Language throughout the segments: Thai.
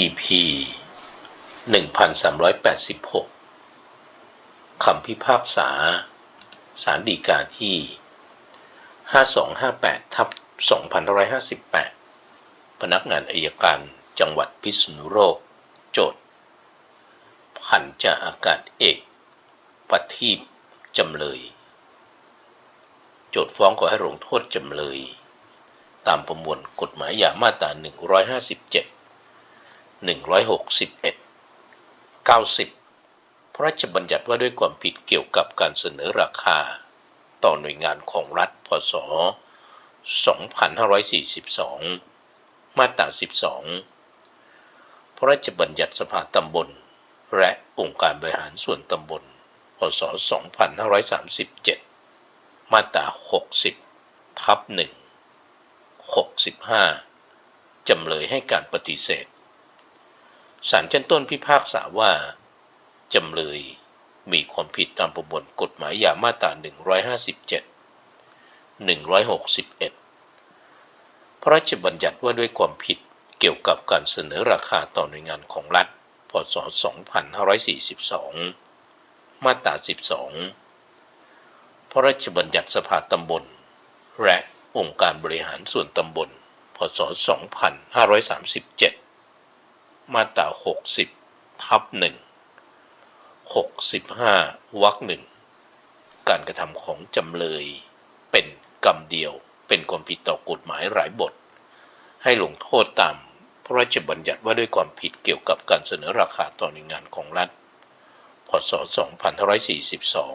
EP 1386 คำพิพากษา สารดีกาที่ 5258 ทับ 2558 พนักงานอายการจังหวัดพิษณุโลก โจทย์พันจ่าอากาศเอกปทีปจำเลย โจทย์ฟ้องขอให้ลงโทษจำเลย ตามประมวลกฎหมายยามาตรา157 161 90 พระราชบัญญัติว่าด้วยความผิดเกี่ยวกับการเสนอราคา ต่อหน่วยงานของรัฐ พศ 2542 มาตรา 12 พระราชบัญญัติสภาตำบล และองค์การบริหารส่วนตำบล พศ 2537 มาตรา 60 ทับ 1 65 จำเลยให้การปฏิเสธ ศาลชั้นต้นพิพากษาว่า จำเลยมีความผิดตามประมวลกฎหมายยามาตรา 157 161 พระราชบัญญัติว่าด้วยความผิดเกี่ยวกับการเสนอราคาต่อหน่วยงานของรัฐ พศ 2542 มาตรา 12 พระราชบัญญัติสภาตำบล และองค์การบริหารส่วนตำบล พศ 2537 มาตรา60ทับ1 65วรรคหนึ่งการกระทำของจำเลยเป็นกรรมเดียวเป็นความผิดต่อกฎหมายหลายบท ให้ลงโทษตามพระราชบัญญัติว่าด้วยความผิดเกี่ยวกับการเสนอราคาต่อหน่วยงานของรัฐ พศ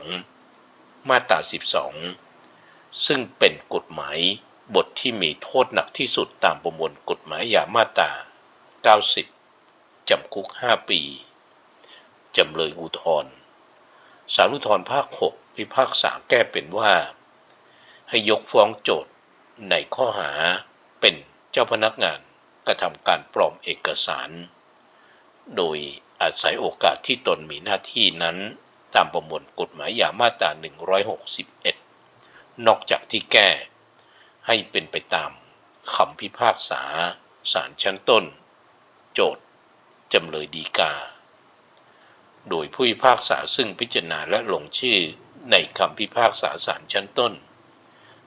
2542 มาตรา 12 ซึ่งเป็นกฎหมายบทที่มีโทษหนักที่สุดตามประมวลกฎหมายยามาตรา 90 จำคุก 5 ปี จำเลยอุทธรณ์ศาลอุทธรภาค 6 พิพากษาแก้เป็นว่า ให้ยกฟ้องโจทย์ในข้อหาเป็นเจ้าพนักงานกระทำการปลอมเอกสาร โดยอาศัยโอกาสที่ตนมีหน้าที่นั้นตามประมวลกฎหมายยามาตรา 161 นอกจากที่แก้ ให้เป็นไปตามคำพิพากษาศาลชั้นต้น โจทย์ จำเลยดีกา โดยผู้พิพากษาซึ่งพิจารณาและลงชื่อในคำพิพากษาศาลชั้นต้น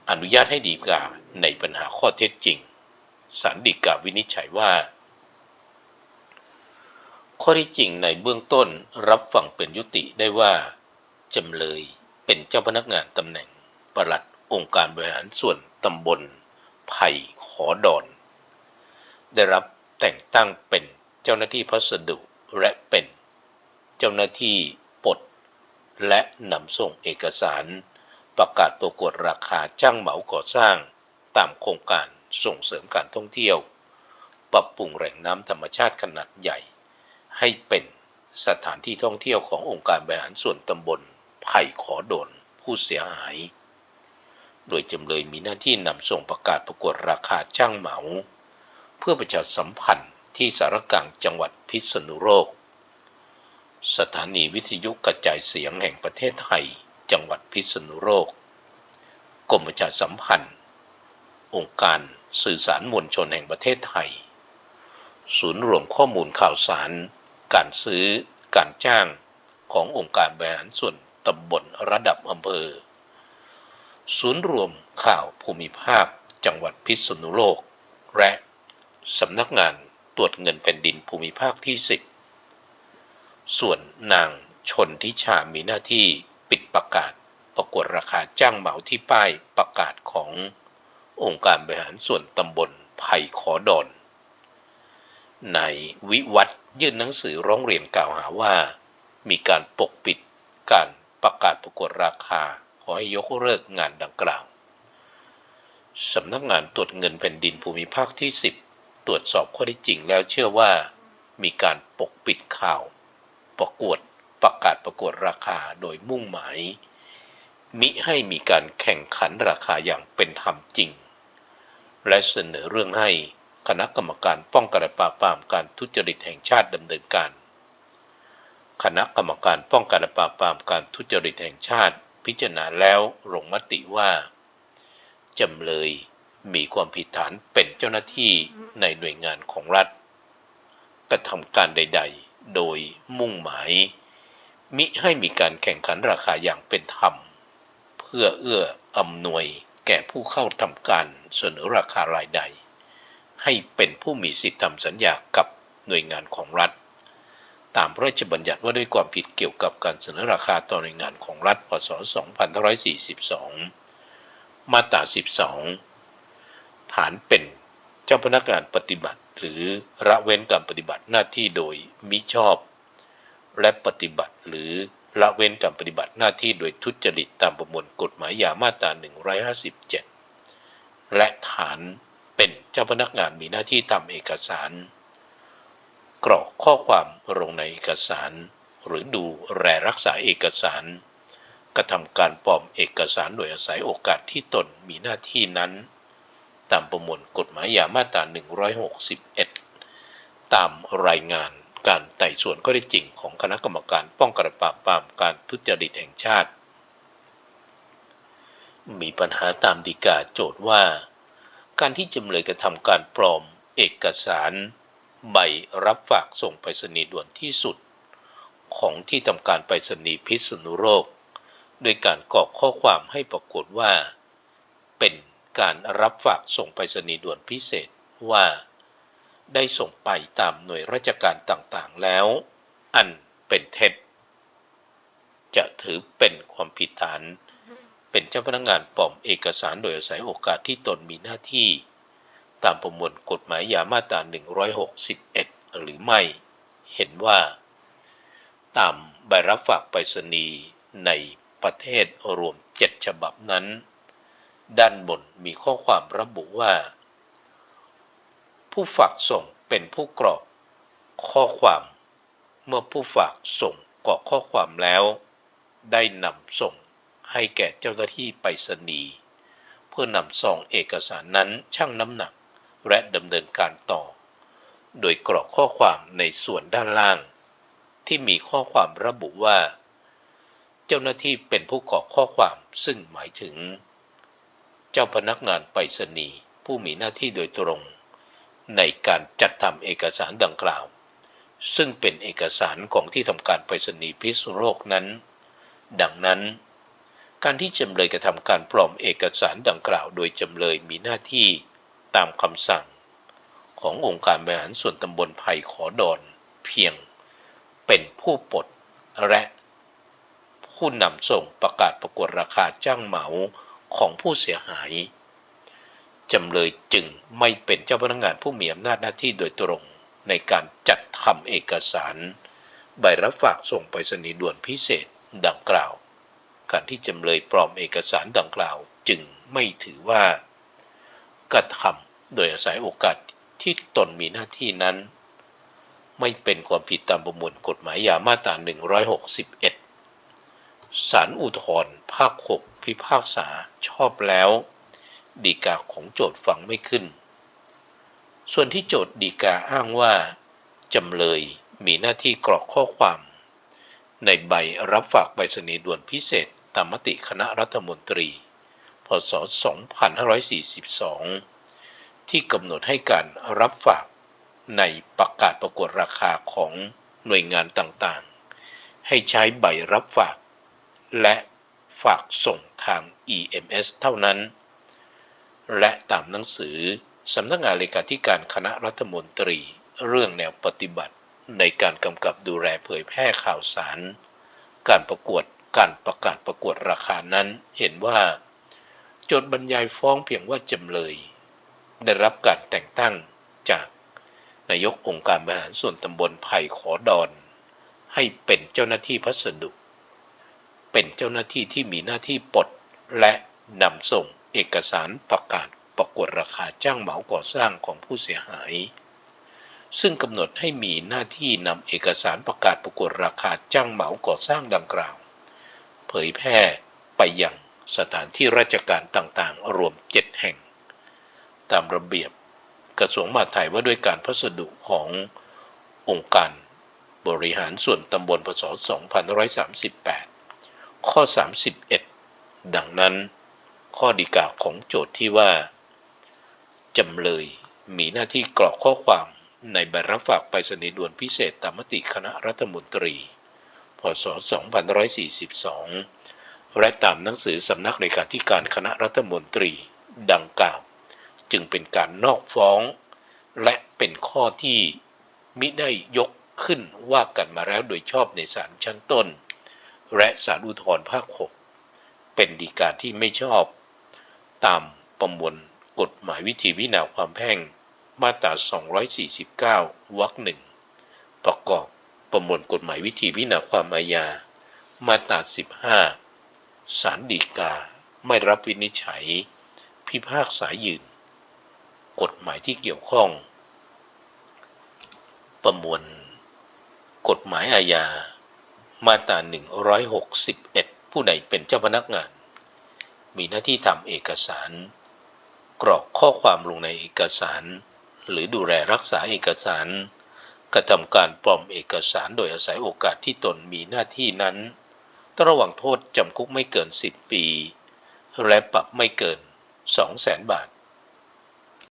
อนุญาตให้ดีกาในปัญหาข้อเท็จจริงศาลฎีกาวินิจฉัยว่า ข้อที่จริงในเบื้องต้นรับฟังเป็นยุติได้ว่าจำเลยเป็นเจ้าพนักงานตำแหน่งปลัดองค์การบริหารส่วนตำบลไผ่ขอดอน ได้รับแต่งตั้งเป็น เจ้าหน้าที่พัสดุและเป็น เจ้าหน้าที่ปลดและนำส่งเอกสาร ประกาศประกวดราคาจ้างเหมาก่อสร้าง ตามโครงการส่งเสริมการท่องเที่ยว ปรับปรุงแหล่งน้ำธรรมชาติขนาดใหญ่ ให้เป็นสถานที่ท่องเที่ยวขององค์การบริหารส่วนตำบลไผ่ขอโดนผู้เสียหาย โดยจำเลยมีหน้าที่นำส่งประกาศประกวดราคาจ้างเหมา เพื่อประชาสัมพันธ์ ที่สารกลางจังหวัดพิษณุโลก สถานีวิทยุกระจายเสียงแห่งประเทศไทย จังหวัดพิษณุโลก กรมประชาสัมพันธ์ องค์การสื่อสารมวลชนแห่งประเทศไทย ศูนย์รวมข้อมูลข่าวสาร การซื้อ การจ้างขององค์การบริหารส่วนตำบลระดับอำเภอ ศูนย์รวมข่าวภูมิภาค จังหวัดพิษณุโลก และสำนักงาน ตรวจเงินแผ่นดินภูมิภาคที่ 10 ส่วนนางชนทิชามีหน้าที่ปิดประกาศประกวดราคาจ้างเหมาที่ป้ายประกาศขององค์การบริหารส่วนตำบลไผ่ขอดอนนายวิวัฒน์ยื่นหนังสือร้องเรียนกล่าวหาว่า มีการปกปิดการประกาศประกวดราคาขอให้ยกเลิกงานดังกล่าว สำนักงานตรวจเงินแผ่นดินภูมิภาคที่ 10 ตรวจสอบข้อที่จริงแล้วเชื่อว่ามีการปกปิดข่าว ประกวดประกาศประกวดราคาโดยมุ่งหมาย มิให้มีการแข่งขันราคาอย่างเป็นธรรมจริง และเสนอเรื่องให้คณะกรรมการป้องกันปราบปรามการทุจริตแห่งชาติดำเนินการ คณะกรรมการป้องกันปราบปรามการทุจริตแห่งชาติ พิจารณาแล้วลงมติว่าจำเลย มีความผิดฐานเป็นเจ้าหน้าที่ในหน่วยงานของรัฐกระทำการใด ๆ โดยมุ่งหมาย มิให้มีการแข่งขันราคาอย่างเป็นธรรม เพื่อเอื้ออำนวยแก่ผู้เข้าทำการเสนอราคารายใด ให้เป็นผู้มีสิทธิทำสัญญากับหน่วยงานของรัฐ ตามพระราชบัญญัติว่าด้วยความผิดเกี่ยวกับการเสนอราคาต่อหน่วยงานของรัฐพศ2542 มาตรา 12 ฐานเป็นเจ้าพนักงานปฏิบัติ หรือละเว้นการปฏิบัติหน้าที่โดยมิชอบ และปฏิบัติหรือละเว้นการปฏิบัติหน้าที่โดยทุจริตตามประมวลกฎหมายยามาตรา157 และฐานเป็นเจ้าพนักงานมีหน้าที่ทำเอกสาร กรอกข้อความลงในเอกสาร หรือดูแลรักษาเอกสาร กระทำการปลอมเอกสารโดยอาศัยโอกาสที่ตนมีหน้าที่นั้น ตามประมวลกฎหมายยามาตรา 161 ตามรายงานการไต่สวนข้อเท็จจริงของคณะกรรมการป้องกันปราบปรามการทุจริตแห่งชาติ มีปัญหาตามดีกาโจทย์ว่า การที่จำเลยกระทำการปลอมเอกสารใบรับฝากส่งไปรษณีย์ด่วนที่สุด ของที่ทำการไปรษณีย์พิษณุโลกโดยการกรอกข้อความให้ปรากฏว่า เป็น การรับฝากส่งไปรษณีย์ด่วนพิเศษว่า ได้ส่งไปตามหน่วยราชการต่างๆแล้ว อันเป็นเท็จ จะถือเป็นความผิดฐาน เป็นเจ้าพนักงานปลอมเอกสารโดยอาศัยโอกาสที่ตนมีหน้าที่ ตามประมวลกฎหมายยามาตรา 161 หรือไม่ เห็นว่า ตามใบรับฝากไปรษณีย์ในประเทศรวม 7 ฉบับนั้น ด้านบนมีข้อความระบุว่า ผู้ฝากส่งเป็นผู้กรอกข้อความ เมื่อผู้ฝากส่งกรอกข้อความแล้ว ได้นำส่งให้แก่เจ้าหน้าที่ไปรษณีย์เพื่อนำซองเอกสารนั้นชั่งน้ำหนักและดำเนินการต่อ โดยกรอกข้อความในส่วนด้านล่าง ที่มีข้อความระบุว่า เจ้าหน้าที่เป็นผู้กรอกข้อความซึ่งหมายถึง เจ้าพนักงานไปรษณีย์ผู้มีหน้าที่โดยตรง ในการจัดทำเอกสารดังกล่าว ซึ่งเป็นเอกสารของที่ทำการไปรษณีย์พิษณุโลกนั้น ดังนั้น การที่จำเลยกระทำการปลอมเอกสารดังกล่าว โดยจำเลยมีหน้าที่ตามคำสั่ง ขององค์การบริหารส่วนตำบลไผ่ขอดอนเพียง เป็นผู้ปลดและผู้นำส่งประกาศประกวดราคาจ้างเหมา ของผู้เสียหาย จำเลยจึงไม่เป็นเจ้าพนักงานผู้มีอำนาจหน้าที่โดยตรงในการจัดทำเอกสาร ใบรับฝากส่งไปรษณีย์ด่วนพิเศษดังกล่าว การที่จำเลยปลอมเอกสารดังกล่าวจึงไม่ถือว่ากระทำโดยอาศัยโอกาสที่ตนมีหน้าที่นั้น ไม่เป็นความผิดตามประมวลกฎหมายยามาตรา161ศาลอุทธรภาค6 พิพากษาชอบแล้ว ดีกาของโจทฟังไม่ขึ้น ส่วนที่โจทดีกาอ้างว่า จำเลยมีหน้าที่กรอกข้อความ ในใบรับฝากใบสนีด่วนพิเศษตามมติคณะรัฐมนตรี พศ 2542 ที่กำหนดให้การรับฝากในประกาศประกวดราคาของหน่วยงานต่างๆ ให้ใช้ใบรับฝาก และ ฝากส่งทาง EMS เท่านั้น และตามหนังสือสำนักงานเลขาธิการคณะรัฐมนตรี เรื่องแนวปฏิบัติ ในการกำกับดูแลเผยแพร่ข่าวสาร การประกวดการประกาศประกวดราคานั้นเห็นว่า โจทย์บรรยายฟ้องเพียงว่าจำเลย ได้รับการแต่งตั้งจากนายกองค์การบริหารส่วนตำบลไผ่ขอดอน ให้เป็นเจ้าหน้าที่พัสดุ เป็นเจ้าหน้าที่ที่มีหน้าที่ปลดและนำส่งเอกสารประกาศประกวดราคาจ้างเหมาก่อสร้างของผู้เสียหาย ซึ่งกำหนดให้มีหน้าที่นำเอกสารประกาศประกวดราคาจ้างเหมาก่อสร้างดังกล่าว เผยแพร่ไปยังสถานที่ราชการต่างๆ รวมเจ็ดแห่ง ตามระเบียบกระทรวงมหาดไทยว่าด้วยการพัสดุขององค์การบริหารส่วนตำบลพศ2538 ข้อ 31 ดังนั้น ข้อดีกาของโจทย์ที่ว่า จำเลยมีหน้าที่กรอกข้อความในใบรับฝากไปรษณีย์ด่วนพิเศษตามมติคณะรัฐมนตรี พศ 2542 และตามหนังสือสำนักเลขาธิการคณะรัฐมนตรีดังกล่าว จึงเป็นการนอกฟ้อง และเป็นข้อที่มิได้ยกขึ้นว่ากันมาแล้วโดยชอบในศาลชั้นต้น และศาลอุทธรภาค6เป็นดีกาที่ไม่ชอบ ตามประมวลกฎหมายวิธีวินาความแพ่งมาตรา 249 วรรคหนึ่งประกอบประมวลกฎหมายวิธีวินาความอาญา มาตรา 15ศาลฎีกาไม่รับวินิจฉัย พิพากษายืน กฎหมายที่เกี่ยวข้อง ประมวลกฎหมายอาญา มาตรา161 ผู้ใดเป็นเจ้าพนักงาน มีหน้าที่ทำเอกสาร กรอกข้อความลงในเอกสาร หรือดูแลรักษาเอกสาร กระทำการปลอมเอกสารโดยอาศัยโอกาสที่ตนมีหน้าที่นั้นต้องระวังโทษจำคุกไม่เกิน 10 ปี และปรับไม่เกิน 200,000 บาท